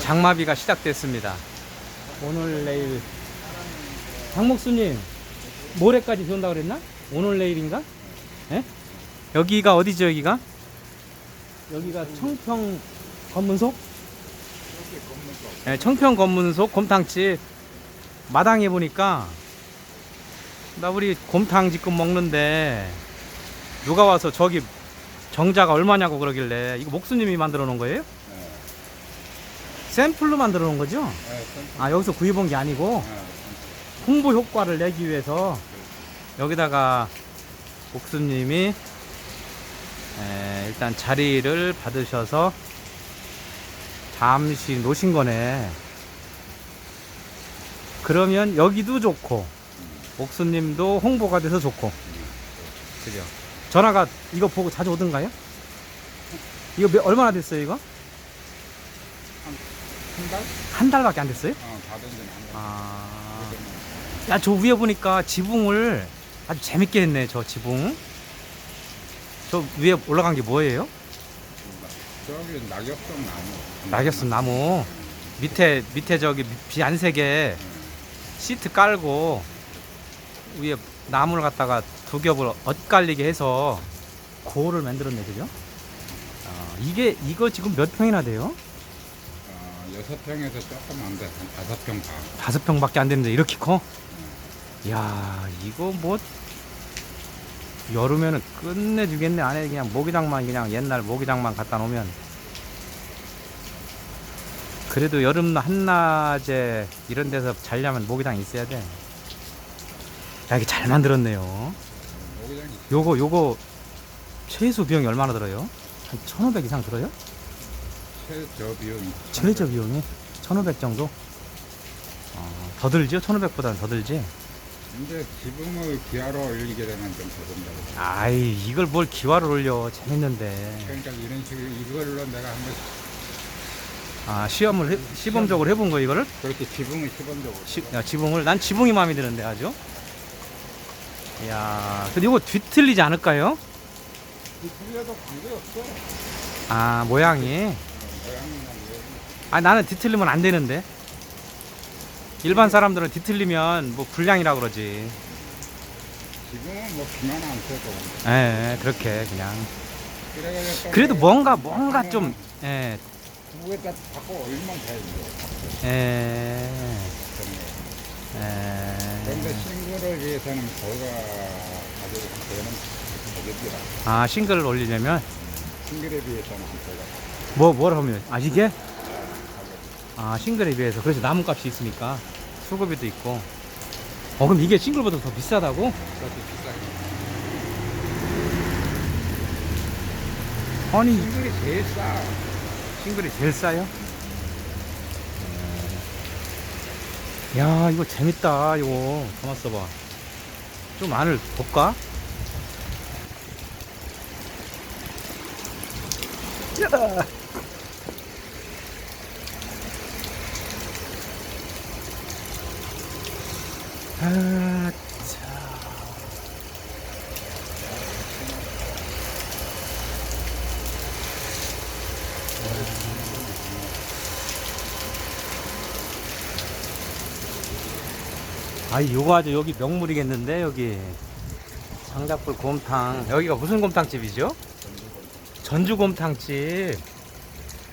장마비가 시작됐습니다. 오늘 내일 장목수님 모레까지 비 온다 그랬나? 오늘 내일인가? 예? 여기가 어디죠 여기가? 여기가 청평 검문소? 예, 청평 검문소 곰탕집 마당에 보니까 나 우리 곰탕 지금 먹는데 누가 와서 저기 정자가 얼마냐고 그러길래 이거 목수님이 만들어 놓은 거예요? 네. 샘플로 만들어 놓은 거죠? 네, 선- 아 여기서 구입한 게 아니고 네, 홍보 효과를 내기 위해서 여기다가 목수님이 에, 일단 자리를 받으셔서 잠시 놓으신 거네. 그러면 여기도 좋고 목수님도 홍보가 돼서 좋고 그죠? 전화가 이거 보고 자주 오던가요? 이거 몇- 얼마나 됐어요 이거? 한 달? 한 달밖에 안 됐어요? 어, 받은 지는 한 달. 아. 야, 저 위에 보니까 지붕을 아주 재밌게 했네, 저 지붕. 저 위에 올라간 게 뭐예요? 저기 낙엽성 나무. 낙엽순 나무. 밑에, 밑에 저기 비안 새게 시트 깔고 위에 나무를 갖다가 두 겹을 엇갈리게 해서 고를 만들었네, 그죠? 아, 이게, 이거 지금 몇 평이나 돼요? 어, 여섯 평에서 조금 안 돼. 한 다섯 평 반. 다섯 평밖에 안 되는데 이렇게 커? 야 이거 뭐 여름에는 끝내주겠네 안에 그냥 모기장만 그냥 옛날 모기장만 갖다 놓으면 그래도 여름 한낮에 이런 데서 자려면 모기장 있어야 돼 야 이게 잘 만들었네요 모기장이 요거 요거 최소 비용이 얼마나 들어요? 한 1500 이상 들어요? 최저 비용이. 최저 비용이 1500 정도? 어, 더 들죠? 1500보다는 더 들지? 근데 지붕을 기아로 올리게 되면 좀 더 든다고. 아이 이걸 뭘 기와를 올려 재밌는데 그러니까 이런 식으로 이걸로 내가 한번 아 시험을 해- 시범적으로 해본 거 이거를 그렇게 지붕을 시범적으로. 시, 야, 지붕을 난 지붕이 마음에 드는데 아주 이야 근데 이거 뒤틀리지 않을까요? 뒤틀려도 관계없어. 아 모양이. 아 나는 뒤틀리면 안 되는데. 일반 사람들은 뒤틀리면 뭐 불량이라 그러지. 지붕은 뭐 비만 안 쳐도. 예 예, 그렇게 그냥. 그래가지고 그래도 뭐 뭔가 뭔가 하면은 좀 예, 두부에다 바꿔 돼 이제. 예, 그런데 예. 싱글을 위해서는 저가 가지고 되는 가격이라 아 싱글을 올리려면? 싱글에 비해서는 저가 뭐뭘 하면 아 이게 아 싱글에 비해서 그래서 나무값이 있으니까 수급비도 있고 어 그럼 이게 싱글보다 더 비싸다고? 비싸게 아니 싱글이 제일 싸 싱글이 제일 싸요? 야 이거 재밌다 이거 가만 있어봐 좀 안을 볼까? 야! 아, 자. 아이 요거 아주 여기 명물이겠는데 여기 장작불 곰탕 여기가 무슨 곰탕집이죠? 전주곰탕집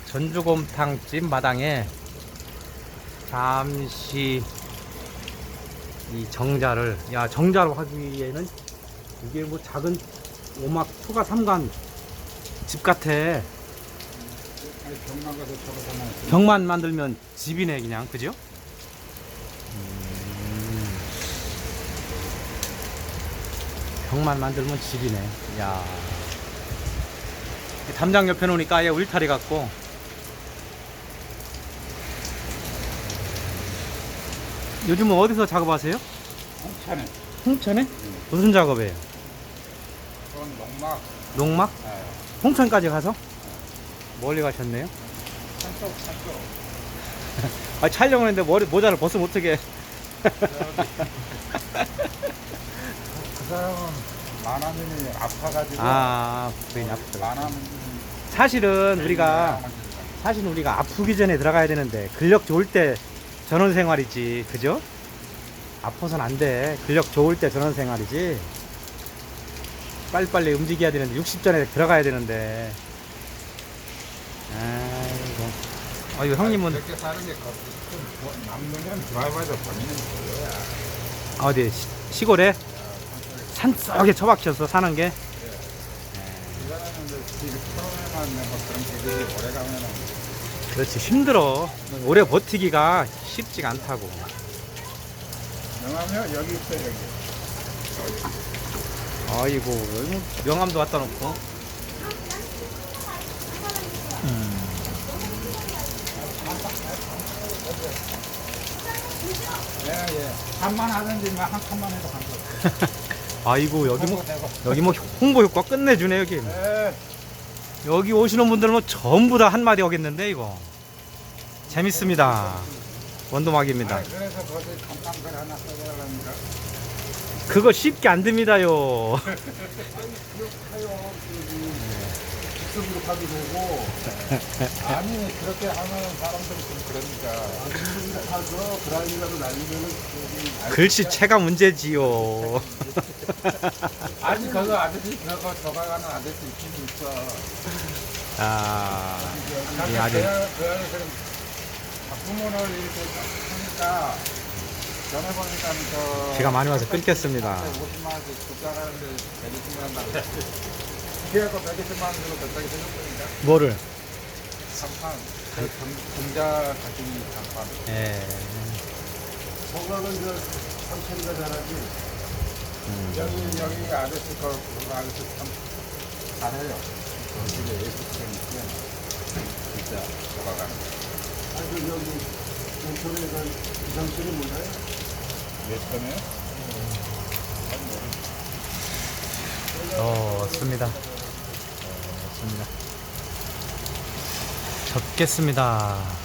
전주곰탕집 마당에 잠시 이 정자를 야 정자로 하기에는 이게 뭐 작은 오막 초가 삼간 집 같아 병만 가서 저거 벽만 만들면 집이네 그냥 그죠? 음. 벽만 만들면 집이네. 야. 담장 옆에 놓으니까 아예 울타리 같고. 요즘은 어디서 작업하세요? 홍차네 홍천에? 무슨 작업해요? 그건 농막 농막? 네. 홍천까지 가서? 멀리 가셨네요. 산속 산속 아, 촬영을 했는데 머리 모자를 벗으면 어떡해. 그 사람은 만화면이 아파가지고 아, 부인이 아프다. 만화면 사실은 우리가 사실 우리가 아프기 전에 들어가야 되는데 근력 좋을 때 전원 생활이지 그죠? 아파선 안돼. 근력 좋을 때 전원 생활이지. 빨리빨리 움직여야 되는데 60 전에 들어가야 되는데. 아이고. 아이고 형님은 이렇게 사는 게 뭐- 남는 건 드라이버에서 버리는 거예요. 어디? 시- 시골에? 산속에 처박혀서 사는 게? 이 뭐 그렇지 힘들어 오래 버티기가 쉽지가 않다고 명하면 여기 있어 여기. 아이고 여기 뭐 명함도 갖다 놓고 음. 예 예. 한만 하든지 뭐한 칸만 해도 상관. 아이고 여기 뭐. 여기 뭐 홍보 효과 끝내주네 여기 예. 여기 오시는 분들 뭐 전부 다 한마디 하겠는데 이거 재밌습니다 원도막입니다. 그거 쉽게 안 됩니다요. 아니 그렇게 하면 사람들이 좀 그러니까. 직접으로 가서 브라이라도 날리면은 글씨 체가 문제지요 아니 그거 아저씨 그거 저가가는 아저씨 있긴 있어. 아그 예, 아주- 안에 그럼 작품을 이렇게 하니까 전에 보니까 저 비가 많이 와서 끊겼습니다 50만 원씩 국가가는데 120만 원 나가. 기아가 120만 원으로 갑자기 생겼으니까 뭐를 장판 그 공자 가진 장판. 예. 저거는 저 삼천이가 잘하지. 음. 여기 여기 아저씨 거 그거 아저씨 참 잘해요. 여기 에이스크림 있으면 진짜 저가가는. 아니 그 여기 인천에서 이상철이 몰라요? 몇 천에? 어, 좋습니다. 어, 좋습니다. 접겠습니다.